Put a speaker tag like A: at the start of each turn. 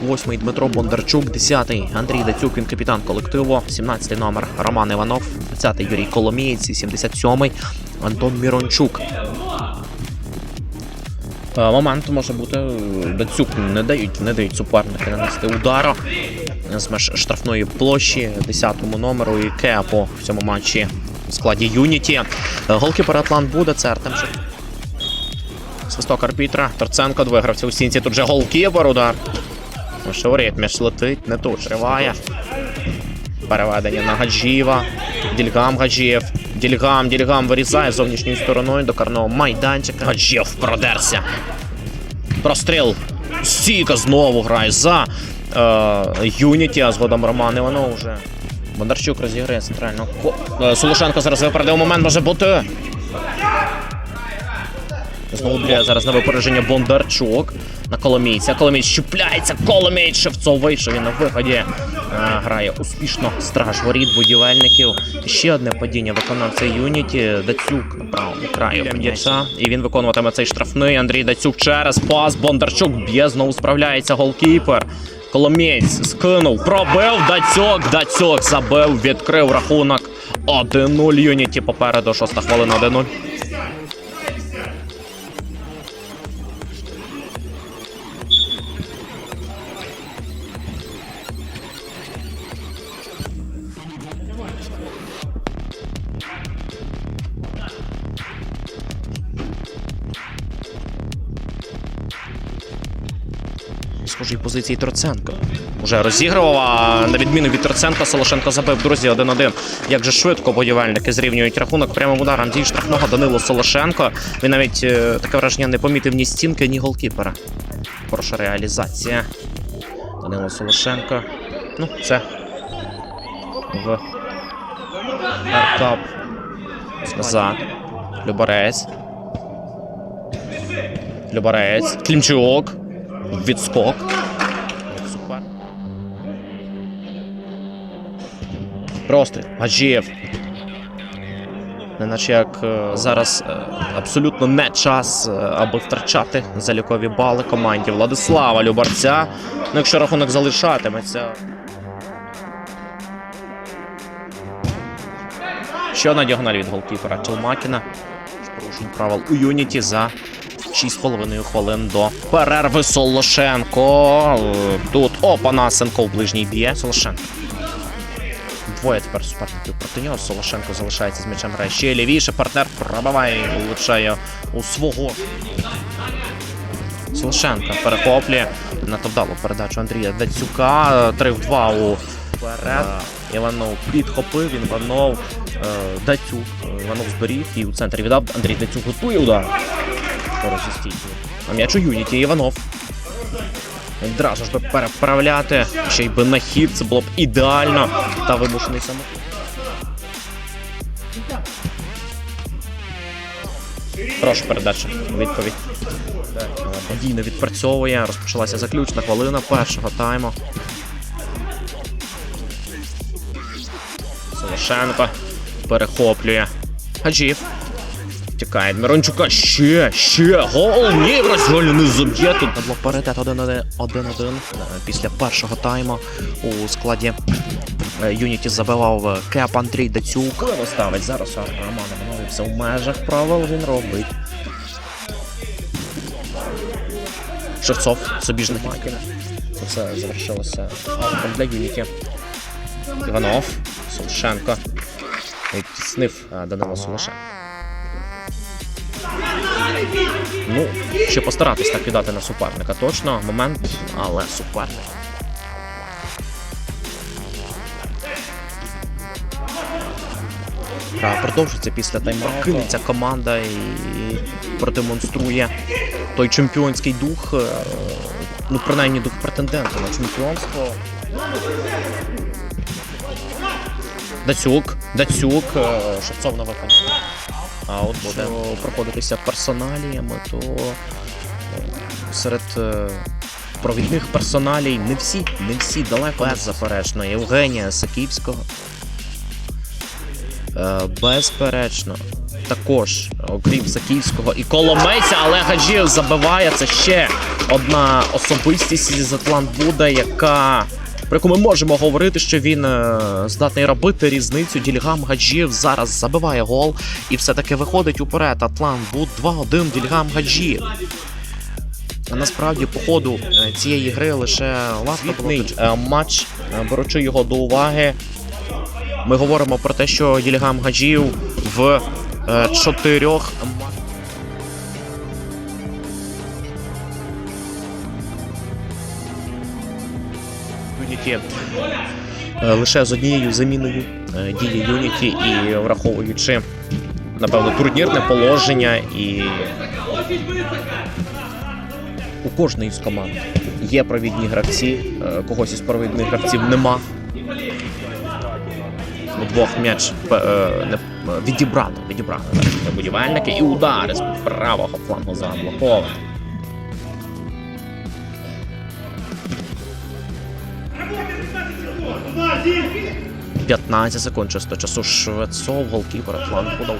A: номер. Восьмий Дмитро Бондарчук, 10-й Андрій Дацюк, він капітан колективу, 17-й номер Роман Іванов, 20-й Юрій Коломієць, 77-й Антон Мірончук. Е, Момент може бути Дацюк не дають, не дають суперники нанести удару з меж штрафної площі 10-му номеру і Кепо в цьому матчі в складі Юніті. Голкіпер Атлант буде, це Артем Шев- Свисток арбітра. Торценко вигрався у стінці. Тут же голкіпер удар. Шаурит, м'яч летить, не тут триває. Переведення на Гаджієва. Дільгам Гаджієв. Дільгам, Дільгам вирізає зовнішньою стороною до карного майданчика. Гаджієв продерся. Простріл. Стійка знову грає за е, Юніті, а згодом Роман Іванов вже. Бондарчук розіграє центрального. Е, Солошенко зараз випередив момент, може бути. Знову б'є зараз на випередження Бондарчук на Коломійця. Коломієць щупляється. Коломієць Шевцов вийшов він на виході. Е, грає успішно страж воріт будівельників. Ще одне падіння виконавця Юніті. Дацюк на правому краю м'яча. І він виконуватиме цей штрафний. Андрій Дацюк через пас. Бондарчук б'є, знову справляється голкіпер. Коломієць скинув, пробив Дацюк. Дацюк забив, відкрив рахунок. 1-0 Юніті попереду. Шоста хвилина 1-0. Схожій позиції Троценко. Уже розігрував, а на відміну від Троценка, Солошенко забив друзі 1-1. Як же швидко будівельники зрівнюють рахунок прямим ударом дій штрафного Данило Солошенко. Він навіть е, таке враження не помітив ні стінки, ні голкіпера. Хороша реалізація. Данило Солошенко. Ну, це в Аркап. Назад. Люборець. Люборець. Клімчук. Відскок. Супер. Простріл. Гаджієв. Неначе як е, зараз е, абсолютно не час, е, аби втрачати залікові бали команді Владислава Любарця. Ну, якщо рахунок залишатиметься. Ще одна діагональ від голкіпера Челмакіна. Порушень правил у Юніті за 6,5 хвилин до перерви Солошенко. Е, Тут Опанасенко в ближній б'є. Солошенко. Двоє тепер суперників проти нього. Солошенко залишається з м'ячем грає ще лівіше. Партнер пробиває і влучає у свого. Солошенко перехоплює. Надто вдало передачу Андрія Дацюка. 3 в 2 у вперед. Іванов підхопив. Іванов е, Дацюк. Іванов зберіг і у центрі віддав. Андрій Дацюк готує удар. Розістійки. А м'яч у Юніті Іванов. Одразу ж би переправляти. Ще й би на хід. Це було б ідеально. Та вимушений саме. Прошу передача. Відповідь. Надійно відпрацьовує. Розпочалася заключна хвилина першого тайму. Солошенко перехоплює. Хаджів. Тікає Мирончука. Ще, ще. Гол. Ні, Розголь не заб'є. Тут було паритет 1-1 1-1 Е, після першого тайму у складі е, Юніті забивав е, Кеп Андрій Дацюк. Ставить зараз Роман Романович в межах правил він робить. Шевцов, собіжник Макіна. Це завершилося аутом для Юніті. Іванов, Солошенко. Відтіснив е, Данило Солошенко. Ну, ще постаратись так віддати на суперника. Точно, момент, але суперник. Гра продовжиться після таймауту. Кинеться команда і продемонструє той чемпіонський дух, е, ну принаймні дух претендента на чемпіонство. Дацюк, Дацюк, е, Шевцов на виконання. А от буде проходитися персоналіями, то е, серед е, провідних персоналій не всі, не всі далеко беззаперечно. Євгенія Саківського. Е, Безперечно. Також, окрім Саківського і Коломейця, але Гаджієв забиває це ще одна особистість із Атлантбуда, яка. Про яку ми можемо говорити, що він е, здатний робити різницю. Дільгам Гаджієв зараз забиває гол і все-таки виходить уперед. Атлант Буд 2-1 Дільгам Гаджієв. А Насправді, по ходу е, цієї гри лише ластовний матч, е, беручи його до уваги, ми говоримо про те, що Дільгам Гаджіїв в чотирьох Юніті е, лише з однією заміною е, діє Юніті і враховуючи напевно турнірне положення і у кожної з команд є провідні гравці, е, когось із провідних гравців нема. У двох м'яч відібрано, відібрано будівельники і удари з правого флангу заблоковані. 15 секунд чисто часу Швецов, голкіпер Атлант подав.